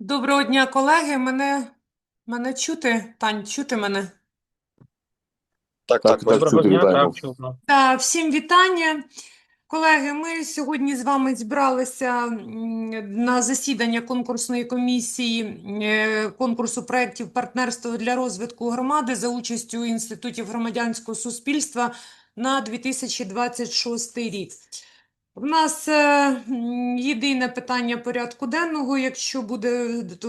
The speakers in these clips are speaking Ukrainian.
Доброго дня, колеги. Мене, мене чути? Тань, чути мене? Так, Так, так. Доброго чути, дня, так, чутно. Та, всім вітання. Колеги, ми сьогодні з вами зібралися на засідання конкурсної комісії е, конкурсу проєктів партнерства для розвитку громади за участю інститутів громадянського суспільства на 2026 рік. В нас е, єдине питання порядку денного. Якщо буде то,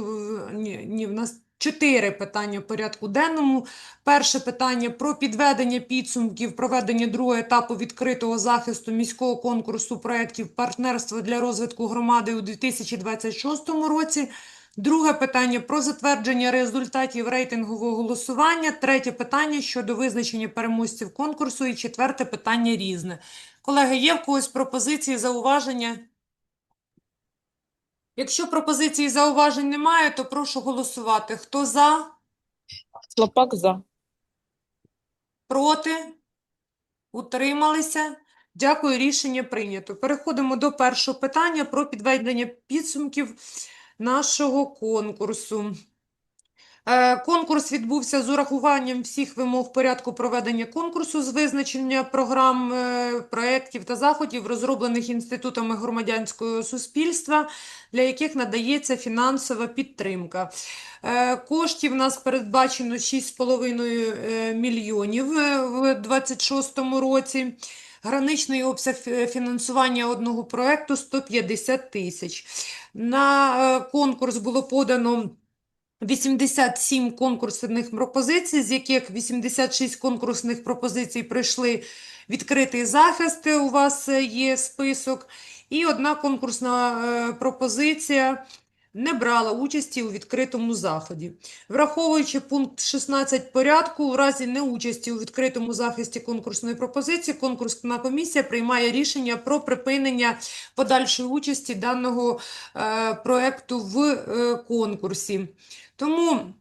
ні, ні, в нас чотири питання порядку денному. Перше питання про підведення підсумків проведення другого етапу відкритого захисту міського конкурсу проєктів партнерства для розвитку громади у 2026 році. Друге питання про затвердження результатів рейтингового голосування. Третє питання щодо визначення переможців конкурсу. І четверте питання різне. Колеги, є в когось пропозиції, зауваження? Якщо пропозицій і зауважень немає, то прошу голосувати. Хто за? Слопак за. Проти? Утрималися? Дякую, рішення прийнято. Переходимо до першого питання про підведення підсумків нашого конкурсу. Е, Конкурс відбувся з урахуванням всіх вимог порядку проведення конкурсу з визначення програм, е, проєктів та заходів, розроблених інститутами громадянського суспільства, для яких надається фінансова підтримка. Е, Коштів у нас передбачено 6,5 е, мільйонів в 2026 році. Граничний обсяг фінансування одного проєкту 150 тисяч. На конкурс було подано 87 конкурсних пропозицій, з яких 86 конкурсних пропозицій пройшли відкритий захист. У вас е, є список. І одна конкурсна е, пропозиція не брала участі у відкритому заході. Враховуючи пункт 16 порядку, у разі неучасті у відкритому захисті конкурсної пропозиції, конкурсна комісія приймає рішення про припинення подальшої участі даного е, проекту в е, конкурсі. Тому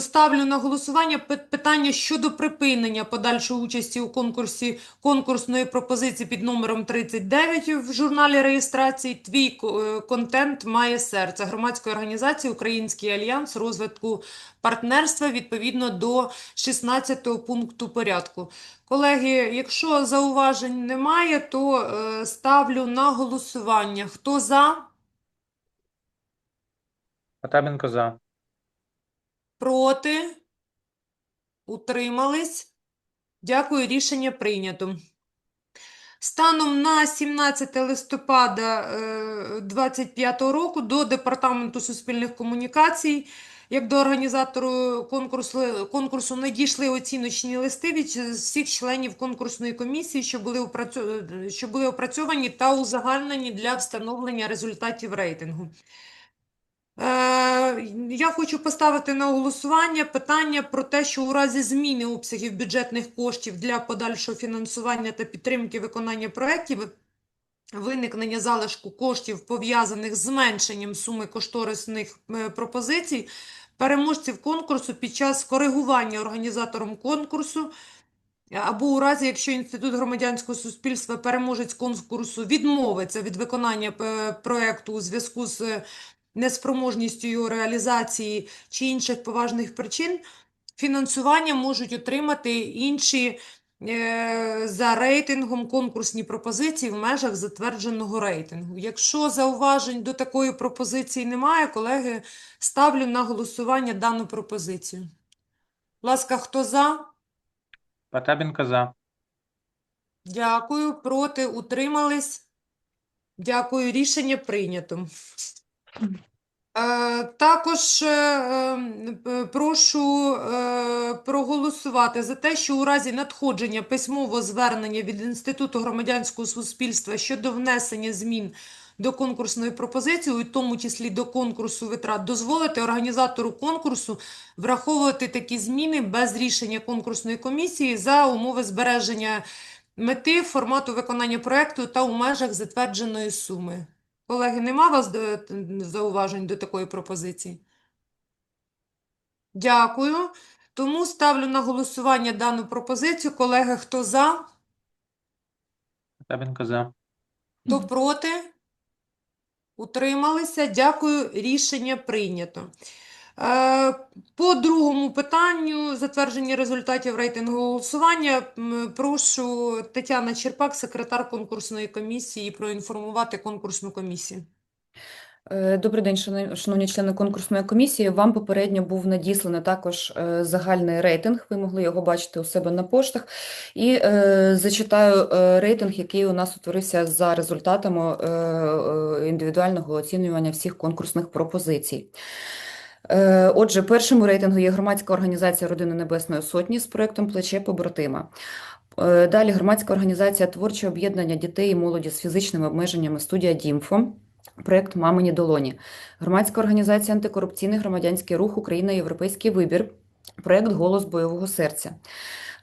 ставлю на голосування питання щодо припинення подальшої участі у конкурсі конкурсної пропозиції під номером 39 в журналі реєстрації «Твій е, контент має серце» громадської організації «Український альянс розвитку партнерства» відповідно до 16 пункту порядку. Колеги, якщо зауважень немає, то е, ставлю на голосування. Хто за? Потапенко за. Проти? Утримались? Дякую, рішення прийнято. Станом на 17 листопада 2025 року до Департаменту суспільних комунікацій, як до організатору конкурсу, конкурсу надійшли оціночні листи від всіх членів конкурсної комісії, що були, опрацьо- що були опрацьовані та узагальнені для встановлення результатів рейтингу. Е, Я хочу поставити на голосування питання про те, що у разі зміни обсягів бюджетних коштів для подальшого фінансування та підтримки виконання проєктів, виникнення залишку коштів, пов'язаних з зменшенням суми кошторисних е, пропозицій, переможців конкурсу під час коригування організатором конкурсу або у разі, якщо Інститут громадянського суспільства переможець конкурсу відмовиться від виконання е, проекту у зв'язку з неспроможністю його реалізації чи інших поважних причин, фінансування можуть отримати інші е, за рейтингом конкурсні пропозиції в межах затвердженого рейтингу. Якщо зауважень до такої пропозиції немає, колеги, ставлю на голосування дану пропозицію. Ласка, хто за? Потапенко за. Дякую. Проти утримались. Дякую. Рішення прийнято. Е, Також е, п- прошу е, проголосувати за те, що у разі надходження письмового звернення від Інституту громадянського суспільства щодо внесення змін до конкурсної пропозиції, у тому числі до конкурсу витрат, дозволити організатору конкурсу враховувати такі зміни без рішення конкурсної комісії за умови збереження мети, формату виконання проекту та у межах затвердженої суми. Колеги, нема вас е, зауважень до такої пропозиції? Дякую. Тому ставлю на голосування дану пропозицію. Колеги, хто за, Потапенко за. хто проти? Утрималися. Дякую. Рішення прийнято. Е, По другому питанню затвердження результатів рейтингового голосування. Прошу Тетяна Черпак, секретар конкурсної комісії, проінформувати конкурсну комісію. Е, Добрий день, шановні- члени конкурсної комісії. Вам попередньо був надісланий також е, загальний рейтинг. Ви могли його бачити у себе на поштах. І е, зачитаю рейтинг, який у нас утворився за результатами е, індивідуального оцінювання всіх конкурсних пропозицій. Е, Отже, першим рейтингу є громадська організація Родини Небесної Сотні з проєктом Плече побратима. Е, Далі громадська організація Творче об'єднання дітей і молоді з фізичними обмеженнями студія Дімфо. Проєкт Мамині долоні. Громадська організація Антикорупційний громадянський рух Україна Європейський вибір. Проєкт Голос бойового серця.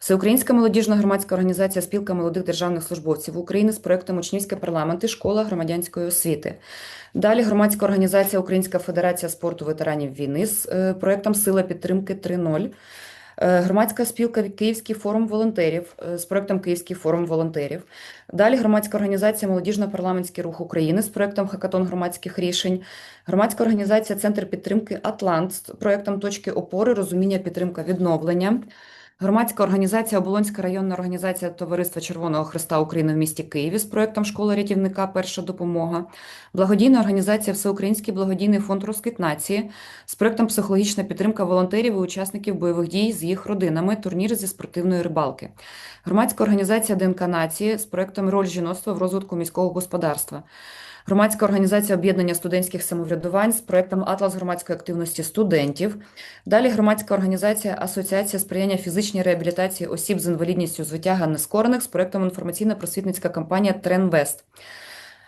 Всеукраїнська молодіжна громадська організація Спілка молодих державних службовців України з проєктом Учнівський парламент і школа громадянської освіти. Далі громадська організація Українська федерація спорту ветеранів війни з е, проєктом Сила підтримки 3.0. Е, Громадська спілка Київський форум волонтерів е, з проєктом Київський форум волонтерів. Далі громадська організація Молодіжно-парламентський рух України з проєктом Хакатон громадських рішень. Громадська організація Центр підтримки Атлант з проєктом Точки опори, розуміння, підтримка, відновлення. Громадська організація Оболонська районна організація Товариства Червоного Христа України в місті Києві з проєктом Школа рятівника Перша допомога. Благодійна організація Всеукраїнський благодійний фонд Розквіт нації з проєктом Психологічна підтримка волонтерів і учасників бойових дій з їх родинами, турнір зі спортивної рибалки. Громадська організація ДНК нації з проєктом Роль жіноцтва в розвитку міського господарства. Громадська організація об'єднання студентських самоврядувань з проєктом Атлас громадської активності студентів. Далі громадська організація Асоціація сприяння фізичній реабілітації осіб з інвалідністю з витяга нескорених з проєктом інформаційно-просвітницька кампанія Тренвест.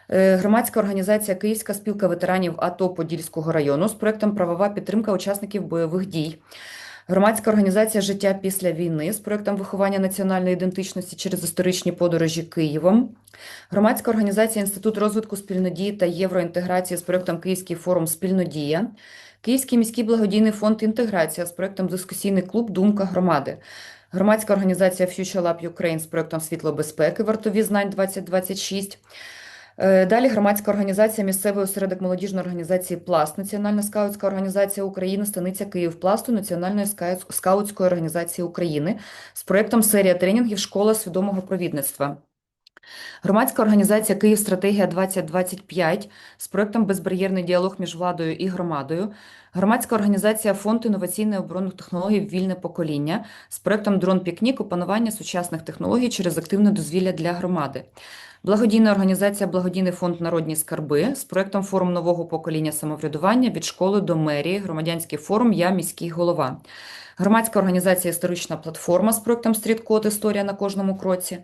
Е, Громадська організація Київська спілка ветеранів АТО Подільського району з проєктом Правова підтримка учасників бойових дій. Громадська організація Життя після війни з проєктом виховання національної ідентичності через історичні подорожі Києвом. Громадська організація Інститут розвитку спільнодії та євроінтеграції з проєктом Київський форум Спільнодія. Київський міський благодійний фонд Інтеграція з проєктом Дискусійний клуб Думка громади. Громадська організація Future Lab Ukraine з проєктом Світло безпеки Вартові знань 2026. Е, Далі громадська організація місцевий осередок молодіжної організації Пласт, Національна скаутська організація України, станиця Київпласту, Національної скаутської організації України з проєктом серія тренінгів Школа свідомого провідництва. Громадська організація Київ Стратегія 2025 з проєктом Безбар'єрний діалог між владою і громадою. Громадська організація Фонд інноваційних оборонних технологій Вільне покоління з проєктом Дрон Пікнік опанування сучасних технологій через активне дозвілля для громади. Благодійна організація Благодійний фонд Народні скарби з проєктом Форум нового покоління самоврядування від школи до мерії, громадянський форум Я міський голова. Громадська організація Історична платформа з проєктом Стріткод Історія на кожному кроці.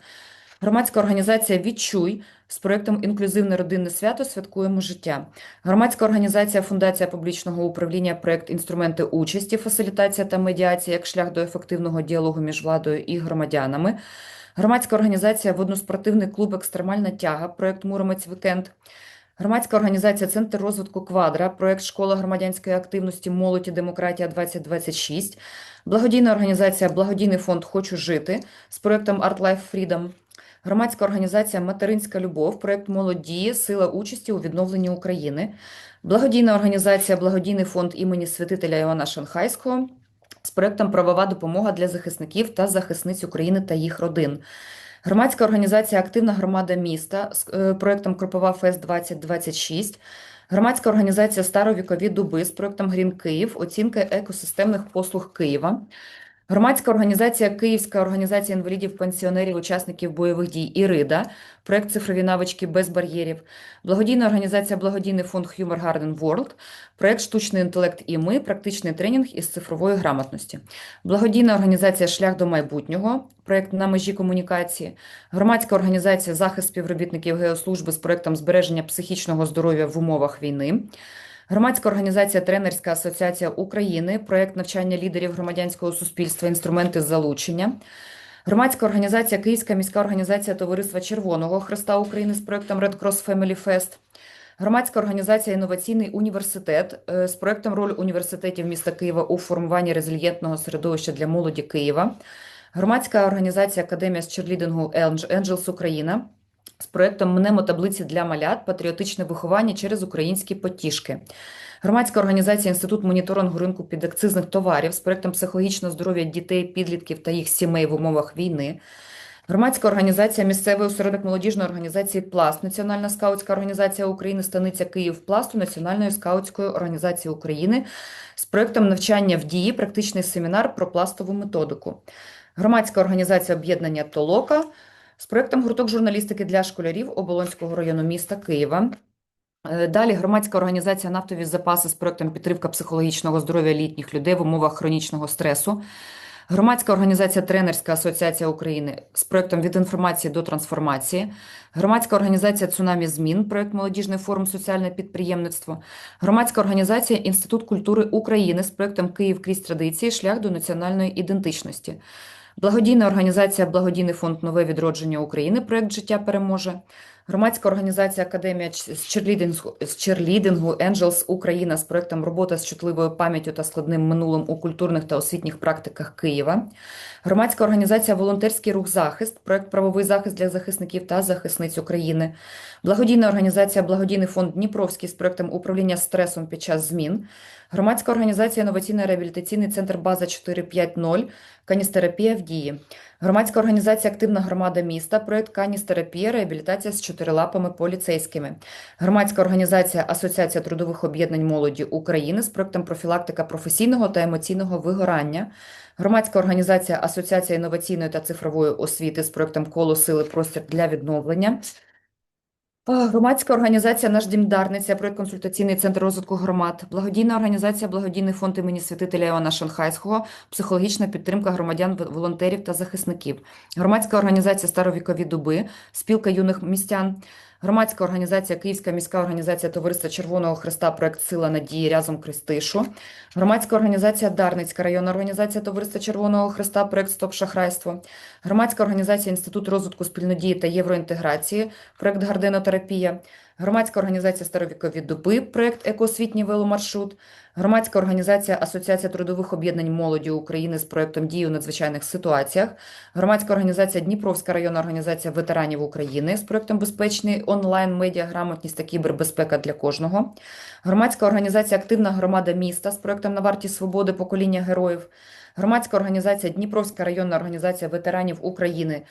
Громадська організація Відчуй з проєктом Інклюзивне родинне свято Святкуємо життя. Громадська організація Фундація публічного управління проєкт Інструменти участі, фасилітація та медіація як шлях до ефективного діалогу між владою і громадянами. Громадська організація Водноспортивний клуб Екстремальна тяга, проєкт Муромець Вікенд. Громадська організація Центр розвитку Квадра, проєкт Школа громадянської активності Молодь і демократія 2026. Благодійна організація Благодійний фонд Хочу жити з проєктом Art Life Freedom. Громадська організація Материнська любов, проєкт Молоді, сила участі у відновленні України. Благодійна організація Благодійний фонд імені святителя Іоанна Шанхайського з проектом Правова допомога для захисників та захисниць України та їх родин. Громадська організація Активна громада міста з проектом проєктом Кропова Фест 2026. Громадська організація Старовікові дуби з проектом Грін Київ, оцінка екосистемних послуг Києва. Громадська організація Київська організація інвалідів, пенсіонерів, учасників бойових дій Ірида, проєкт цифрові навички без бар'єрів, благодійна організація Благодійний фонд Humor Garden World, проєкт Штучний інтелект і ми, практичний тренінг із цифрової грамотності, благодійна організація Шлях до майбутнього, проєкт на межі комунікації, громадська організація Захист співробітників Геослужби з проєктом збереження психічного здоров'я в умовах війни. Громадська організація Тренерська асоціація України, проєкт навчання лідерів громадянського суспільства, інструменти залучення. Громадська організація Київська міська організація Товариства Червоного Христа України з проєктом Red Cross Family Fest. Громадська організація Інноваційний університет е, з проєктом Роль університетів міста Києва у формуванні резильєнтного середовища для молоді Києва. Громадська організація Академія з черлідингу Angels Україна. З проектом «Мнемотаблиці для малят. Патріотичне виховання через українські потішки». Громадська організація Інститут моніторингу ринку підакцизних товарів з проектом «Психологічне здоров'я дітей, підлітків та їх сімей в умовах війни». Громадська організація Місцевий осередок молодіжної організації Пласт, Національна скаутська організація України, Станиця Київ Пласту Національної скаутської організації України з проектом навчання в дії, практичний семінар про пластову методику. Громадська організація об'єднання Толока з проектом гурток журналістики для школярів Оболонського району міста Києва. Е, Далі громадська організація Нафтові запаси з проектом підтримка психологічного здоров'я літніх людей в умовах хронічного стресу. Громадська організація Тренерська асоціація України з проектом від інформації до трансформації. Громадська організація Цунамі Змін, проект Молодіжний форум соціальне підприємництво. Громадська організація Інститут культури України з проектом Київ крізь традиції. Шлях до національної ідентичності. Благодійна організація Благодійний фонд Нове відродження України. Проект Життя переможе. Громадська організація Академія з черлідингу, Angels Україна з проектом Робота з чутливою пам'яттю та складним минулим у культурних та освітніх практиках Києва. Громадська організація Волонтерський рух захист, проект Правовий захист для захисників та захисниць України. Благодійна організація Благодійний фонд Дніпровський з проектом управління стресом під час змін. Громадська організація Інноваційний реабілітаційний центр База 450, каністерапія в дії. Громадська організація Активна громада міста, проект Каністерапія, реабілітація з чотирилапими поліцейськими. Громадська організація Асоціація трудових об'єднань молоді України з проектом профілактика професійного та емоційного вигорання. Громадська організація Асоціація інноваційної та цифрової освіти з проектом Коло сили простір для відновлення. Громадська організація Наш дім Дарниця, проект консультаційний центр розвитку громад, благодійна організація Благодійний фонд імені святителя Івана Шанхайського, психологічна підтримка громадян, волонтерів та захисників, громадська організація Старовікові дуби, спілка юних містян, громадська організація Київська міська організація Товариства Червоного Христа, проект Сила надії разом Крестишу, громадська організація Дарницька районна організація Товариства Червоного Христа, проект Стоп шахрайство, громадська організація Інститут розвитку спільнодії та євроінтеграції, проект Гарденотерапія, громадська організація Старовікові дуби, проект Екоосвітній веломаршрут, громадська організація Асоціація трудових об'єднань молоді України з проектом дії у надзвичайних ситуаціях, громадська організація Дніпровська районна організація ветеранів України з проектом Безпечний онлайн медіа грамотність та кібербезпека для кожного, громадська організація Активна громада міста з проектом На варті свободи покоління героїв, громадська організація Дніпровська районна організація ветеранів України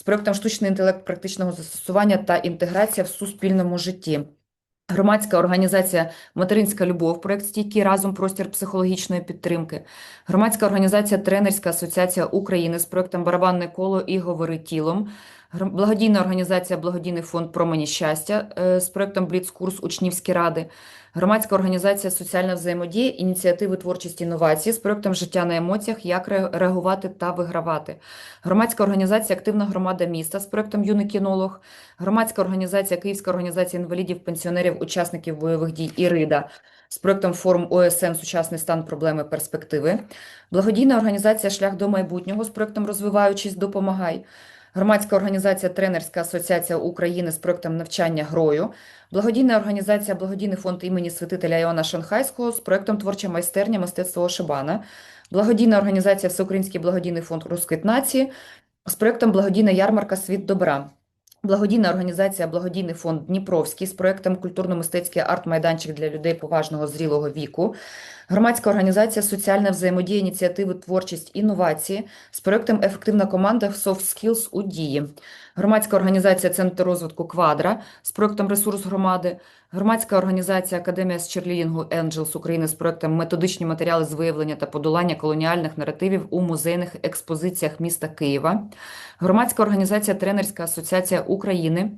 з проектом Штучний інтелект практичного застосування та інтеграція в суспільному житті. Громадська організація Материнська любов, проект стійкий разом простір психологічної підтримки. Громадська організація Тренерська асоціація України з проектом Барабанне коло і говори тілом. Благодійна організація Благодійний фонд Промені щастя е, з проектом Бліцкурс Учнівські ради. Громадська організація Соціальна взаємодія, ініціативи творчість інновації з проектом Життя на емоціях, як реагувати та вигравати. Громадська організація Активна громада міста з проектом Юний кінолог. Громадська організація Київська організація інвалідів, пенсіонерів, учасників бойових дій Ірида з проектом Форум ОСН Сучасний стан проблеми перспективи. Благодійна організація Шлях до майбутнього з проектом Розвиваючись, допомагай. Громадська організація Тренерська асоціація України з проектом навчання грою. Благодійна організація Благодійний фонд імені святителя Іоанна Шанхайського з проектом Творча майстерня мистецтво Ошибана. Благодійна організація Всеукраїнський благодійний фонд Русквіт нації з проектом Благодійна ярмарка Світ добра. Благодійна організація Благодійний фонд Дніпровський з проектом Культурно-мистецький арт-майданчик для людей поважного зрілого віку. Громадська організація Соціальна взаємодія ініціативи Творчість інновації з проектом Ефективна команда Soft Skills у дії. Громадська організація Центр розвитку Квадра з проектом Ресурс громади. Громадська організація Академія з черлідингу Angels України з проектом Методичні матеріали з виявлення та подолання колоніальних наративів у музейних експозиціях міста Києва. Громадська організація Тренерська асоціація України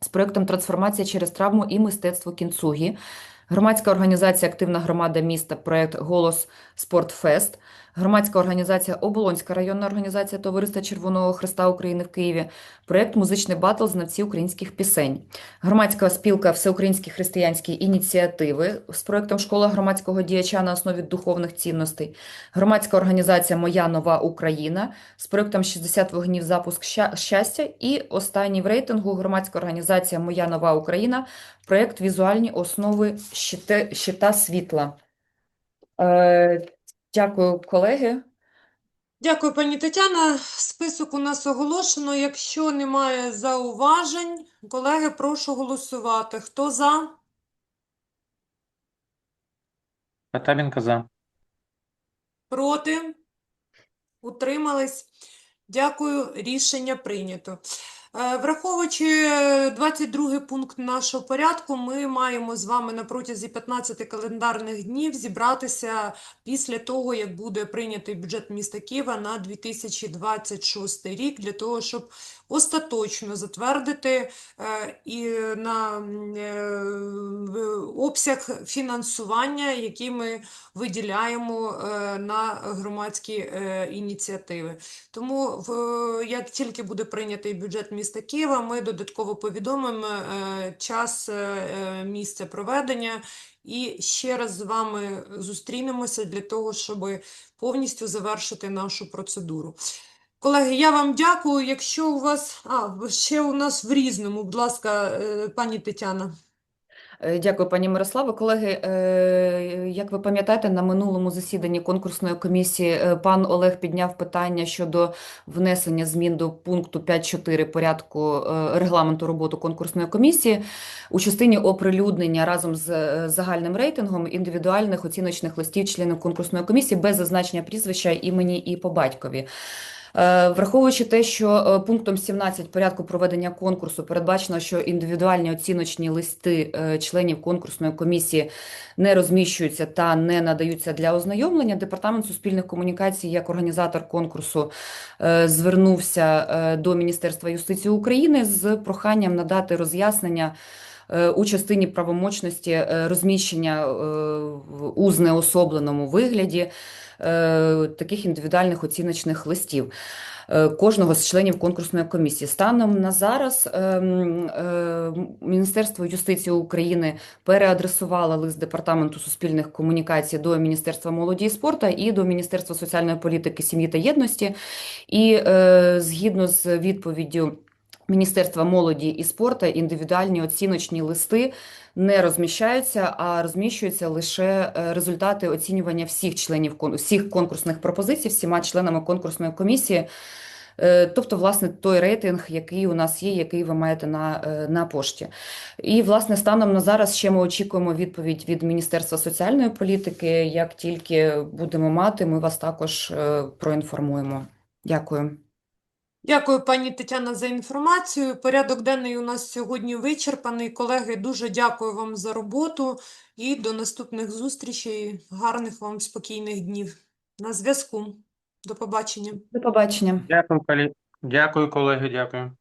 з проектом Трансформація через травму і мистецтво кінцугі. Громадська організація Активна громада міста, проект Голос Спортфест. Громадська організація Оболонська районна організація Товариства Червоного Христа України в Києві, проект Музичний батл знавці українських пісень. Громадська спілка Всеукраїнські християнські ініціативи з проектом Школа громадського діяча на основі духовних цінностей. Громадська організація Моя нова Україна з проектом 60 вогнів запуск щастя. І останній в рейтингу громадська організація Моя нова Україна, проект Візуальні основи щита світла. Е, Дякую, колеги. Дякую, пані Тетяна. Список у нас оголошено. Якщо немає зауважень, колеги, прошу голосувати. Хто за? Потапенко за. Проти? Утримались? Дякую, рішення прийнято. Е, Враховуючи е, 22 пункт нашого порядку, ми маємо з вами на протязі 15 календарних днів зібратися після того, як буде прийнятий бюджет міста Києва на 2026 рік, для того, щоб остаточно затвердити е, і на е, обсяг фінансування, який ми виділяємо е, на громадські ініціативи. Тому як тільки буде прийнятий бюджет міста Києва, ми додатково повідомимо час, місце проведення і ще раз з вами зустрінемося для того, щоб повністю завершити нашу процедуру. Колеги, я вам дякую. Якщо у вас, а, ще у нас в різному, будь ласка, е, пані Тетяна. Е, Дякую, пані Мирославо. Колеги, е, як ви пам'ятаєте, на минулому засіданні конкурсної комісії пан Олег підняв питання щодо внесення змін до пункту 5.4 порядку регламенту роботи конкурсної комісії у частині оприлюднення разом з загальним рейтингом індивідуальних оціночних листів членів конкурсної комісії без зазначення прізвища, імені і по батькові. Е, Враховуючи те, що е, пунктом 17 порядку проведення конкурсу передбачено, що індивідуальні оціночні листи е, членів конкурсної комісії не розміщуються та не надаються для ознайомлення, Департамент суспільних комунікацій як організатор конкурсу звернувся до Міністерства юстиції України з проханням надати роз'яснення у частині правомочності розміщення у знеособленому вигляді таких індивідуальних оціночних листів е, кожного з членів конкурсної комісії. Станом на зараз ем, е, Міністерство юстиції України переадресувало лист Департаменту суспільних комунікацій до Міністерства молоді і спорту і до Міністерства соціальної політики, сім'ї та єдності. І е, згідно з відповіддю Міністерства молоді і спорту, індивідуальні оціночні листи не розміщаються, а розміщуються лише е, результати оцінювання всіх членів всіх конкурсних пропозицій всіма членами конкурсної комісії. Е, Тобто, власне, той рейтинг, який у нас є, який ви маєте на, е, на пошті. І, власне, станом на зараз ще ми очікуємо відповідь від Міністерства соціальної політики. Як тільки будемо мати, ми вас також проінформуємо. Дякую. Дякую, пані Тетяна, за інформацію. Порядок денний у нас сьогодні вичерпаний. Колеги, дуже дякую вам за роботу і до наступних зустрічей. Гарних вам спокійних днів. На зв'язку. До побачення. До побачення. Дякую, колі- Дякую, колеги, дякую.